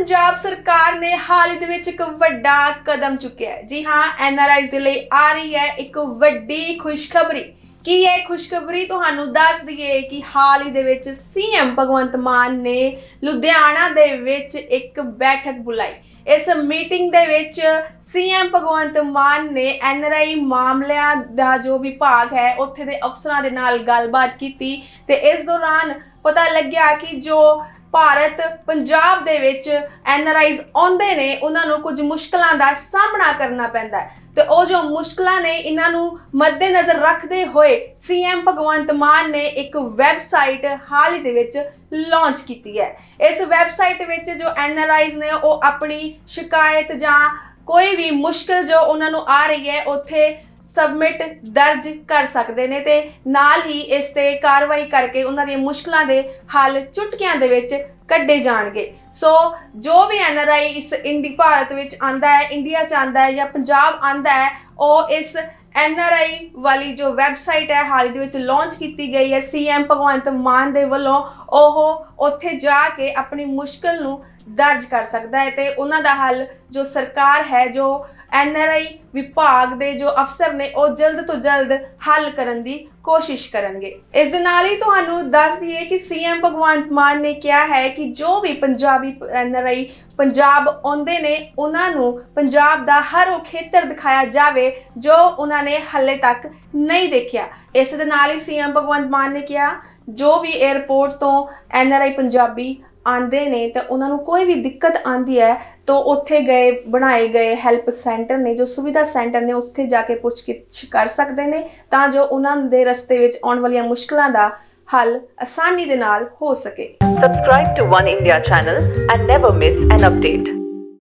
ਪੰਜਾਬ ਸਰਕਾਰ ਨੇ ਹਾਲ ਹੀ ਦੇ ਵਿੱਚ ਇੱਕ ਵੱਡਾ ਕਦਮ ਚੁੱਕਿਆ ਹੈ। ਜੀ ਹਾਂ ਐਨਆਰਆਈਜ਼ ਦੇ ਲਈ ਆ ਰਹੀ ਹੈ ਇੱਕ ਵੱਡੀ ਖੁਸ਼ਖਬਰੀ। ਕੀ ਇਹ ਖੁਸ਼ਖਬਰੀ ਤੁਹਾਨੂੰ ਦੱਸ ਦਈਏ ਕਿ ਹਾਲ ਹੀ ਦੇ ਵਿੱਚ ਸੀਐਮ ਭਗਵੰਤ ਮਾਨ ਨੇ ਲੁਧਿਆਣਾ ਦੇ ਵਿੱਚ ਇੱਕ ਬੈਠਕ ਬੁਲਾਈ। ਇਸ ਮੀਟਿੰਗ ਦੇ ਵਿੱਚ ਸੀਐਮ ਭਗਵੰਤ ਮਾਨ ਨੇ ਐਨਆਰਆਈ ਮਾਮਲਿਆਂ ਦਾ ਜੋ ਵਿਭਾਗ ਹੈ, ਉੱਥੇ ਦੇ ਅਫਸਰਾਂ ਦੇ ਨਾਲ ਗੱਲਬਾਤ ਕੀਤੀ ਤੇ ਇਸ ਦੌਰਾਨ ਪਤਾ ਲੱਗਿਆ ਕਿ ਜੋ ਭਾਰਤ ਪੰਜਾਬ ਦੇ ਵਿੱਚ ਐਨਆਰਆਈਜ਼ ਆਉਂਦੇ ਨੇ, ਉਹਨਾਂ ਨੂੰ ਕੁਝ ਮੁਸ਼ਕਲਾਂ ਦਾ ਸਾਹਮਣਾ ਕਰਨਾ ਪੈਂਦਾ ਹੈ। ਤੇ ਉਹ ਜੋ ਮੁਸ਼ਕਲਾਂ ਨੇ, ਇਹਨਾਂ ਨੂੰ ਮੱਦੇਨਜ਼ਰ ਰੱਖਦੇ ਹੋਏ ਸੀਐਮ ਭਗਵੰਤ ਮਾਨ ਨੇ ਇੱਕ ਵੈਬਸਾਈਟ ਹਾਲ ਹੀ ਦੇ ਵਿੱਚ ਲਾਂਚ ਕੀਤੀ ਹੈ। ਇਸ ਵੈਬਸਾਈਟ ਵਿੱਚ ਜੋ ਐਨਆਰਆਈਜ਼ ਨੇ, ਉਹ ਆਪਣੀ ਸ਼ਿਕਾਇਤ ਜਾਂ ਕੋਈ ਵੀ ਮੁਸ਼ਕਲ ਜੋ ਉਹਨਾਂ ਨੂੰ ਆ ਰਹੀ ਹੈ, ਉੱਥੇ ਸਬਮਿਟ ਦਰਜ ਕਰ ਸਕਦੇ ਨੇ ਤੇ ਨਾਲ ਹੀ ਇਸ ਤੇ ਕਾਰਵਾਈ ਕਰਕੇ ਉਹਨਾਂ ਦੀਆਂ ਮੁਸ਼ਕਲਾਂ ਦੇ ਹੱਲ ਚੁਟਕੀਆਂ ਦੇ ਵਿੱਚ ਕੱਢੇ ਜਾਣਗੇ। ਸੋ ਜੋ ਵੀ ਐਨਆਰਆਈ ਇਸ ਇੰਡੀ ਭਾਰਤ ਵਿੱਚ ਆਂਦਾ ਹੈ, ਇੰਡੀਆ ਚ ਆਂਦਾ ਹੈ ਜਾਂ ਪੰਜਾਬ ਆਂਦਾ ਹੈ, ਉਹ ਇਸ ਐਨਆਰਆਈ ਵਾਲੀ ਜੋ ਵੈਬਸਾਈਟ ਹੈ, ਹਾਲ ਹੀ ਦੇ ਵਿੱਚ ਲਾਂਚ ਕੀਤੀ ਗਈ ਹੈ ਸੀਐਮ ਭਗਵੰਤ ਮਾਨ ਦੇ ਵੱਲੋਂ, ਉਹ ਉੱਥੇ ਜਾ ਕੇ ਆਪਣੀ ਮੁਸ਼ਕਲ ਨੂੰ ਦਰਜ ਕਰ ਸਕਦਾ ਹੈ ਤੇ ਉਹਨਾਂ ਦਾ ਹੱਲ ਜੋ ਸਰਕਾਰ ਹੈ, ਜੋ ਐਨਆਰਆਈ ਵਿਭਾਗ ਦੇ ਜੋ ਅਫਸਰ ਨੇ, ਉਹ ਜਲਦ ਤੋਂ ਜਲਦ ਹੱਲ ਕਰਨ ਦੀ ਕੋਸ਼ਿਸ਼ ਕਰਨਗੇ। ਇਸ ਦੇ ਨਾਲ ਹੀ ਤੁਹਾਨੂੰ ਦੱਸ ਦਈਏ ਕਿ ਸੀਐਮ ਭਗਵੰਤ ਮਾਨ ਨੇ ਕਿਹਾ ਹੈ ਕਿ ਜੋ ਵੀ ਪੰਜਾਬੀ ਐਨਆਰਆਈ ਪੰਜਾਬ ਆਉਂਦੇ ਨੇ, ਉਹਨਾਂ ਨੂੰ ਪੰਜਾਬ ਦਾ ਹਰ ਉਹ ਖੇਤਰ ਦਿਖਾਇਆ ਜਾਵੇ ਜੋ ਉਹਨਾਂ ਨੇ ਹੱਲੇ ਤੱਕ ਨਹੀਂ ਦੇਖਿਆ। ਇਸ ਦੇ ਨਾਲ ਹੀ ਸੀਐਮ ਭਗਵੰਤ ਮਾਨ ਨੇ ਕਿਹਾ ਜੋ ਵੀ 에ਅਰਪੋਰਟ ਤੋਂ ਐਨਆਰਆਈ ਪੰਜਾਬੀ ਆਂਦੇ ਨੇ ਤਾਂ ਉਹਨਾਂ ਨੂੰ ਕੋਈ ਵੀ ਦਿੱਕਤ ਆਂਦੀ ਹੈ ਤਾਂ ਉੱਥੇ ਗਏ, ਬਣਾਏ ਗਏ ਹੈਲਪ ਸੈਂਟਰ ਨੇ, ਜੋ ਸੁਵਿਧਾ ਸੈਂਟਰ ਨੇ, ਉੱਥੇ ਜਾ ਕੇ ਪੁੱਛਗਿੱਛ ਕਰ ਸਕਦੇ ਨੇ ਤਾਂ ਜੋ ਉਹਨਾਂ ਦੇ ਰਸਤੇ ਵਿੱਚ ਆਉਣ ਵਾਲੀਆਂ ਮੁਸ਼ਕਲਾਂ ਦਾ ਹੱਲ ਆਸਾਨੀ ਦੇ ਨਾਲ ਹੋ ਸਕੇ Subscribe to One India channel and never miss an update.